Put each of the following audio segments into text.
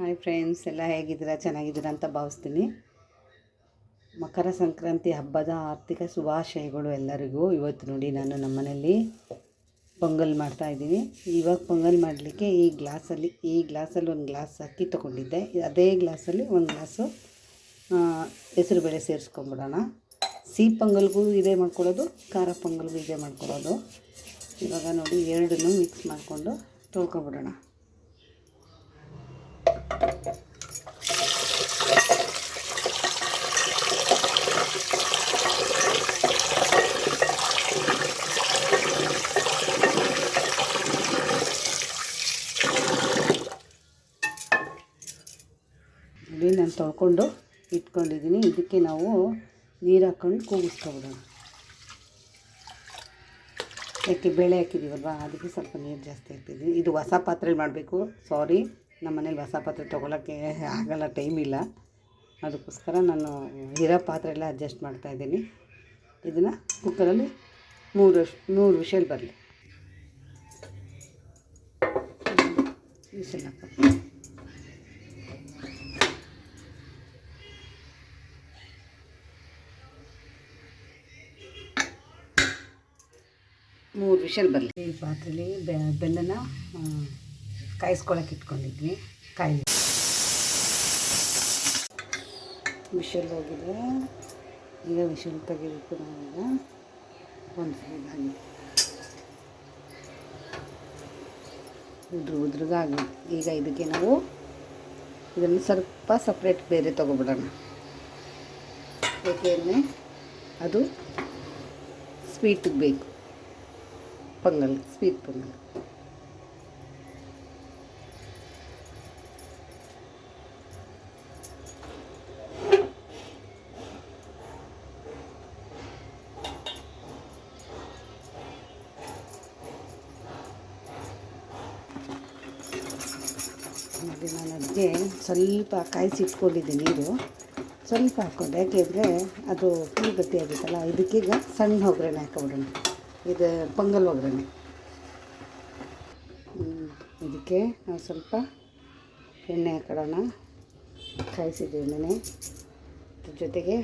Hi friends ಎಲ್ಲ ಹೇಗಿದ್ದೀರಾ? ಚೆನ್ನಾಗಿದ್ದೀರಾ ಅಂತ ಭಾವಿಸ್ತೀನಿ. ಮಕರ ಸಂಕ್ರಾಂತಿ ಹಬ್ಬದ ಆರ್ಥಿಕ ಶುಭಾಶಯಗಳು ಎಲ್ಲರಿಗೂ. ಇವತ್ತು ನೋಡಿ ನಾನು ನಮ್ಮ ಮನೆಯಲ್ಲಿ ಪೊಂಗಲ್ ಮಾಡ್ತಾಯಿದ್ದೀನಿ ಇವಾಗ ಪೊಂಗಲ್ ಮಾಡಲಿಕ್ಕೆ ಈ ಗ್ಲಾಸಲ್ಲಿ ಈ ಗ್ಲಾಸಲ್ಲಿ ಒಂದು ಗ್ಲಾಸ್ ಅಕ್ಕಿ ತೊಗೊಂಡಿದ್ದೆ. ಅದೇ ಗ್ಲಾಸಲ್ಲಿ ಒಂದು ಗ್ಲಾಸು ಹೆಸರುಬೇಳೆ ಸೇರಿಸ್ಕೊಂಬಿಡೋಣ. ಸಿಹಿ ಪೊಂಗಲ್ಗೂ ಇದೇ ಮಾಡ್ಕೊಳ್ಳೋದು, ಖಾರ ಪೊಂಗಲ್ಗೂ ಇದೇ ಮಾಡ್ಕೊಳ್ಳೋದು. ಇವಾಗ ನೋಡಿ ಎರಡನ್ನೂ ಮಿಕ್ಸ್ ಮಾಡಿಕೊಂಡು ತೊಳ್ಕೊಬಿಡೋಣ ನೋಡಿ ನಾನು ತೊಳ್ಕೊಂಡು ಇಟ್ಕೊಂಡಿದ್ದೀನಿ. ಇದಕ್ಕೆ ನಾವು ನೀರು ಹಾಕ್ಕೊಂಡು ಕೂಗಿಸ್ಕೊಬಿಡೋಣ ಯಾಕೆ ಬೇಳೆ ಹಾಕಿದ್ದೀವಲ್ವ? ಅದಕ್ಕೆ ಸ್ವಲ್ಪ ನೀರು ಜಾಸ್ತಿ ಹಾಕ್ತಿದ್ದೀನಿ. ಇದು ಹೊಸ ಪಾತ್ರೆಲಿ ಮಾಡಬೇಕು. ಸಾರಿ ನಮ್ಮ ಮನೇಲಿ ಹೊಸ ಪಾತ್ರೆ ತೊಗೊಳಕ್ಕೆ ಆಗಲ್ಲ ಟೈಮ್ ಇಲ್ಲ. ಅದಕ್ಕೋಸ್ಕರ ನಾನು ಇರೋ ಪಾತ್ರೆ ಎಲ್ಲ ಅಡ್ಜಸ್ಟ್ ಮಾಡ್ತಾಯಿದ್ದೀನಿ ಇದನ್ನು ಕುಕ್ಕರಲ್ಲಿ ಮೂರು ಮೂರು ವಿಷಲ್ ಬರಲಿ. ವಿಷಲ್ ಮೂರು ವಿಷಲ್ ಬರಲಿ. ಈ ಪಾತ್ರೆಲಿ ಬೆಲ್ಲನ ಕಾಯಿಸ್ಕೊಳಕ್ಕೆ ಇಟ್ಕೊಂಡಿದ್ವಿ. ಕಾಯಿ ವಿಷಲ್ ಹೋಗಿದೆ. ಈಗ ವಿಷಲ್ ತೆಗಿಬೇಕು ನಾವೀಗ. ಒಂದು ಸೈಡ್ ಹಾಗೆ. ಉದ್ರ ಉದ್ರದಾಗಿ ಈಗ ಇದಕ್ಕೆ ನಾವು ಇದನ್ನು ಸ್ವಲ್ಪ ಸಪ್ರೇಟ್ ಬೇರೆ ತೊಗೊಬಿಡೋಣ. ಏಕೆಂದರೆ ಅದು ಸ್ವೀಟಿಗೆ ಬೇಕು. ಪೊಂಗಲ್ ಸ್ವೀಟ್ ಪೊಂಗಲ್. ನೋಡಿ ನಾನು ಅದಕ್ಕೆ ಸ್ವಲ್ಪ ಕಾಯಿಸಿ ಇಟ್ಕೊಂಡಿದ್ದೆ ನೀರು. ಸ್ವಲ್ಪ ಹಾಕ್ಕೊಂಡೆ ಯಾಕೆಂದರೆ ಅದು ಫುಲ್ ಗಟ್ಟಿಯಾಗಿತ್ತಲ್ಲ ಇದಕ್ಕೀಗ ಸಣ್ಣ ಒಗ್ಗರಣೆ ಹಾಕೊಬಿಡೋಣ ಇದು ಪೊಂಗಲ್ ಒಗ್ಗರಣೆ. ಇದಕ್ಕೆ ನಾವು ಸ್ವಲ್ಪ ಎಣ್ಣೆ ಹಾಕೊಳ್ಳೋಣ ಕಾಯಿಸಿದ ಎಣ್ಣೆ ಅದ್ರ ಜೊತೆಗೆ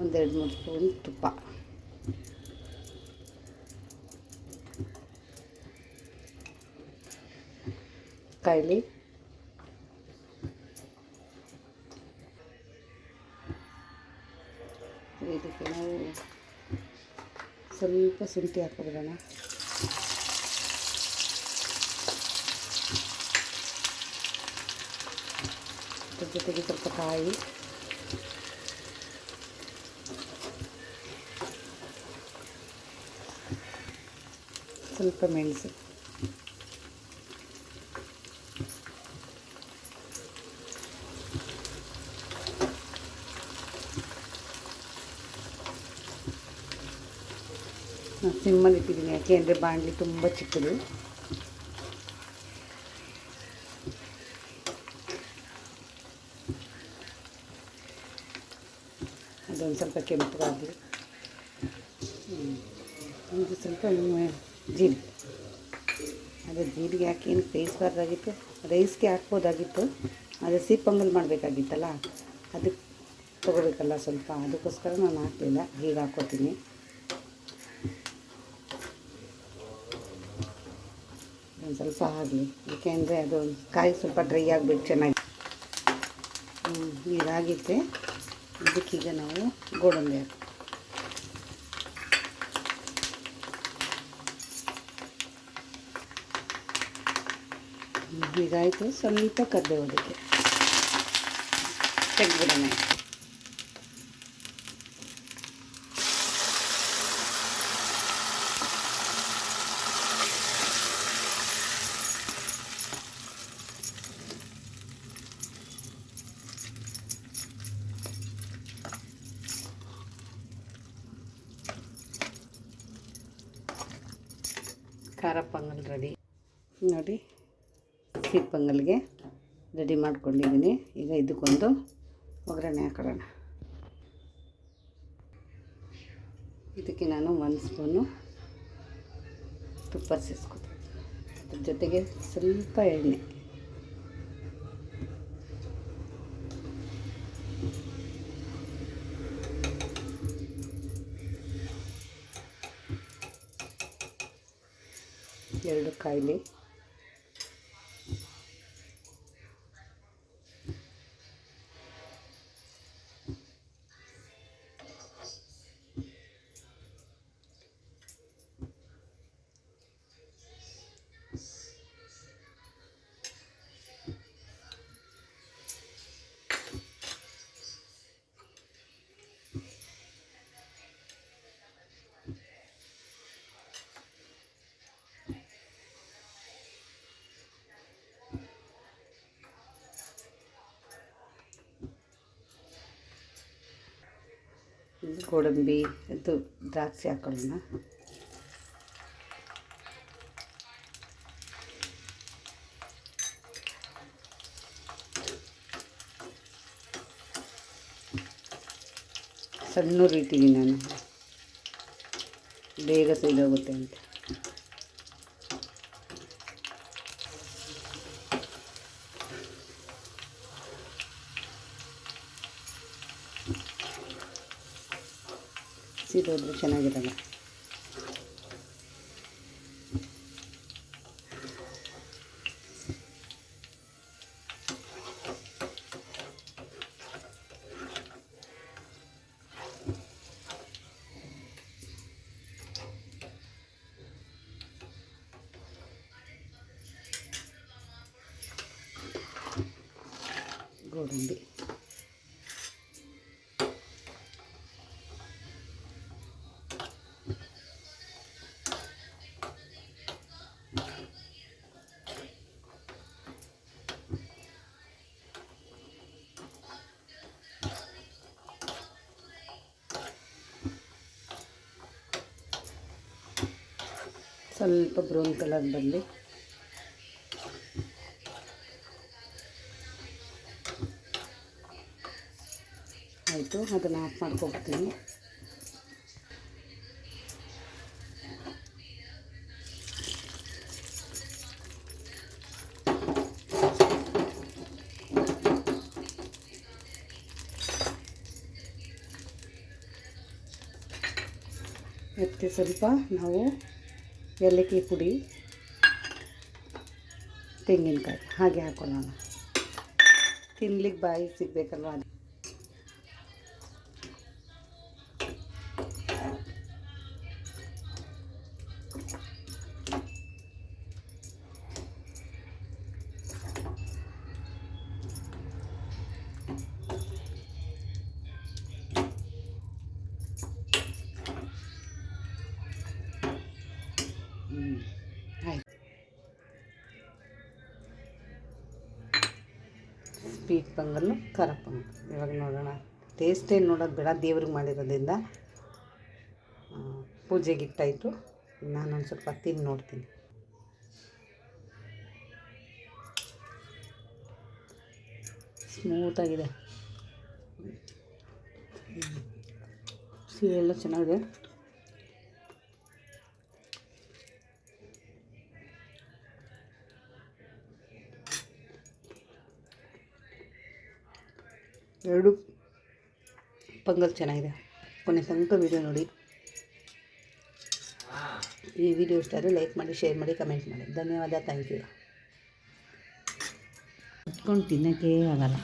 ಒಂದೆರಡು ಮೂರು ಸ್ಪೂನ್ ತುಪ್ಪ. ಕಾಯಿಲಿ ಇದಕ್ಕೆ ನಾವು ಸ್ವಲ್ಪ ಶುಂಠಿ ಹಾಕ್ಬಿಡೋಣ. ಅದ್ರ ಜೊತೆಗೆ ಸ್ವಲ್ಪ ಕಾಯಿ. ಸ್ವಲ್ಪ ಮೆಣಸು. ನಾನು ಸಿಮ್ಮಲ್ಲಿ ಇಟ್ಟಿದ್ದೀನಿ ಯಾಕೆ ಅಂದರೆ ಬಾಣಲಿ ತುಂಬ ಚಿಕ್ಕದು. ಅದೊಂದು ಸ್ವಲ್ಪ ಕೆಂಪಗಾಗಲಿ ಒಂದು ಸ್ವಲ್ಪ ಜೀರಿಗೆ ಅದು ಜೀರಿಗೆ ಹಾಕಿ ಏನು ಬೇಯಿಸಬಾರ್ದಾಗಿತ್ತು ರೈಸ್ಗೆ ಹಾಕ್ಬೋದಾಗಿತ್ತು ಅದು ಸಿಹಿ ಪೊಂಗಲ್ ಮಾಡಬೇಕಾಗಿತ್ತಲ್ಲ, ಅದಕ್ಕೆ ತೊಗೋಬೇಕಲ್ಲ ಸ್ವಲ್ಪ. ಅದಕ್ಕೋಸ್ಕರ ನಾನು ಹಾಕಲಿಲ್ಲ, ಈಗ ಹಾಕ್ಕೋತೀನಿ ಸ್ವಲ್ಪ ಆಗಲಿ. ಏಕೆಂದರೆ ಅದು ಕಾಯಿ ಸ್ವಲ್ಪ ಡ್ರೈ ಆಗಬೇಕು ಚೆನ್ನಾಗಿ. ಇದಾಗಿದ್ದೆ ಇದಕ್ಕೀಗ ನಾವು ಗೋಡಂಬಿ ಹಾಕಿ. ಹೀಗಾಯಿತು ಸ್ವಲ್ಪ ಕದ್ದೆ ಅದಕ್ಕೆ. ತೆಗೆದ್ಬಿಡೋಣ. ಖಾರ ಪೊಂಗಲ್ ರೆಡಿ ನೋಡಿ ಸಿಹಿ ಪೊಂಗಲ್ಗೆ ರೆಡಿ ಮಾಡ್ಕೊಂಡಿದ್ದೀನಿ. ಈಗ ಇದಕ್ಕೊಂದು ಒಗ್ಗರಣೆ ಹಾಕೊಳ್ಳೋಣ ಇದಕ್ಕೆ ನಾನು ಒಂದು ಸ್ಪೂನು ತುಪ್ಪ ಸೇರಿಸ್ಕೊತೀನಿ. ಅದ್ರ ಜೊತೆಗೆ ಸ್ವಲ್ಪ ಎಣ್ಣೆ. ಎರಡು ಕಾಯಿಲೆ. ಗೋಡಂಬಿ ಇದು ದ್ರಾಕ್ಷಿ ಹಾಕೊಳ್ಳೋಣ. ಸಣ್ಣ ರೀತಿಗೆ ನಾನು. ಬೇಗ ಸಿಗೋಗುತ್ತೆ ಅಂತ. ಸಿರೋದ್ರೆ ಚೆನ್ನಾಗಿರಲ್ಲ ಗೋಡಂಬಿ ಸ್ವಲ್ಪ ಬ್ರೌನ್ ಕಲರ್ ಬರಲಿ ಆಯಿತು ಅದನ್ನು ಆಫ್ ಮಾಡ್ಕೊಳ್ತೀನಿ ಮತ್ತು ಸ್ವಲ್ಪ ನಾವು ಏಲಕ್ಕಿ ಪುಡಿ ತೆಂಗಿನಕಾಯಿ ಹಾಗೆ ಹಾಕೊಳ್ಳೋಣ. ತಿನ್ಲಿಕ್ಕೆ ಬಾಯಿ ಸಿಗಬೇಕಲ್ವ? ಸ್ವೀಟ್ ಪೊಂಗಲ್ಲು ಖಾರ ಪೊಂಗಲ್ ಇವಾಗ ನೋಡೋಣ. ಟೇಸ್ಟೇ ನೋಡೋದು ಬೇಡ, ದೇವ್ರಿಗೆ ಮಾಡಿರೋದ್ರಿಂದ. ಪೂಜೆಗೆ ಇಟ್ಟಾಯಿತು. ನಾನೊಂದು ಸ್ವಲ್ಪ ತಿಂದು ನೋಡ್ತೀನಿ. ಸ್ಮೂತಾಗಿದೆ ಸಿಹಿ ಎಲ್ಲ ಚೆನ್ನಾಗಿದೆ. ಎರಡು ಪಂಗಲ್ ಚೆನ್ನಾಗಿದೆ. ಕೊನೆ ತನಕ ವೀಡಿಯೋ ನೋಡಿ. ಈ ವಿಡಿಯೋ ಇಷ್ಟ ಆದರೆ ಲೈಕ್ ಮಾಡಿ ಶೇರ್ ಮಾಡಿ ಕಮೆಂಟ್ ಮಾಡಿ. ಧನ್ಯವಾದ ಥ್ಯಾಂಕ್ ಯು ನಿಂತ್ಕೊಂಡು ತಿನ್ನೋಕ್ಕೆ ಆಗಲ್ಲ.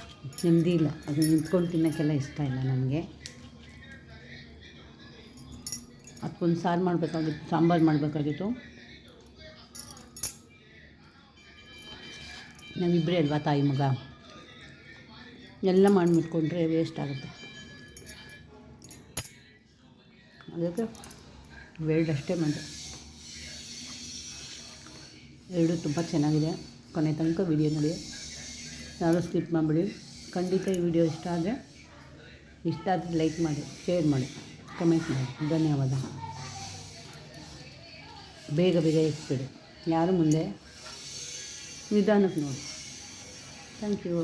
ನೆಮ್ಮದಿ ಇಲ್ಲ. ಅದು ನಿಂತ್ಕೊಂಡು ತಿನ್ನೋಕ್ಕೆಲ್ಲ ಇಷ್ಟ ಇಲ್ಲ ನನಗೆ ಅದಕ್ಕೊಂದು ಸಾರು ಮಾಡಬೇಕಾಗಿತ್ತು, ಸಾಂಬಾರು ಮಾಡಬೇಕಾಗಿತ್ತು. ನಾವಿಬ್ಬರೇ ಅಲ್ವಾ ತಾಯಿ ಮಗ? ಎಲ್ಲ ಮಾಡಿಬಿಟ್ಕೊಂಡ್ರೆ ವೇಸ್ಟ್ ಆಗುತ್ತೆ. ಅದಕ್ಕೆ ಎರಡಷ್ಟೇ ಮಾಡಿದೆ. ಎರಡು ತುಂಬ ಚೆನ್ನಾಗಿದೆ. ಕೊನೆ ತನಕ ವಿಡಿಯೋ ನೋಡಿ. ಯಾರು ಸ್ಕಿಪ್ ಮಾಡಿಬಿಡಿ. ಖಂಡಿತ ಈ ವಿಡಿಯೋ ಇಷ್ಟ ಆದರೆ ಇಷ್ಟ ಆದರೆ ಲೈಕ್ ಮಾಡಿ ಶೇರ್ ಮಾಡಿ ಕಮೆಂಟ್ ಮಾಡಿ. ಧನ್ಯವಾದ. ಬೇಗ ಬೇಗ ಎಕ್ಸ್ಬಿಡಿ ಯಾರು ಮುಂದೆ? ನಿಧಾನಕ್ಕೆ ನೋಡಿ. Thank you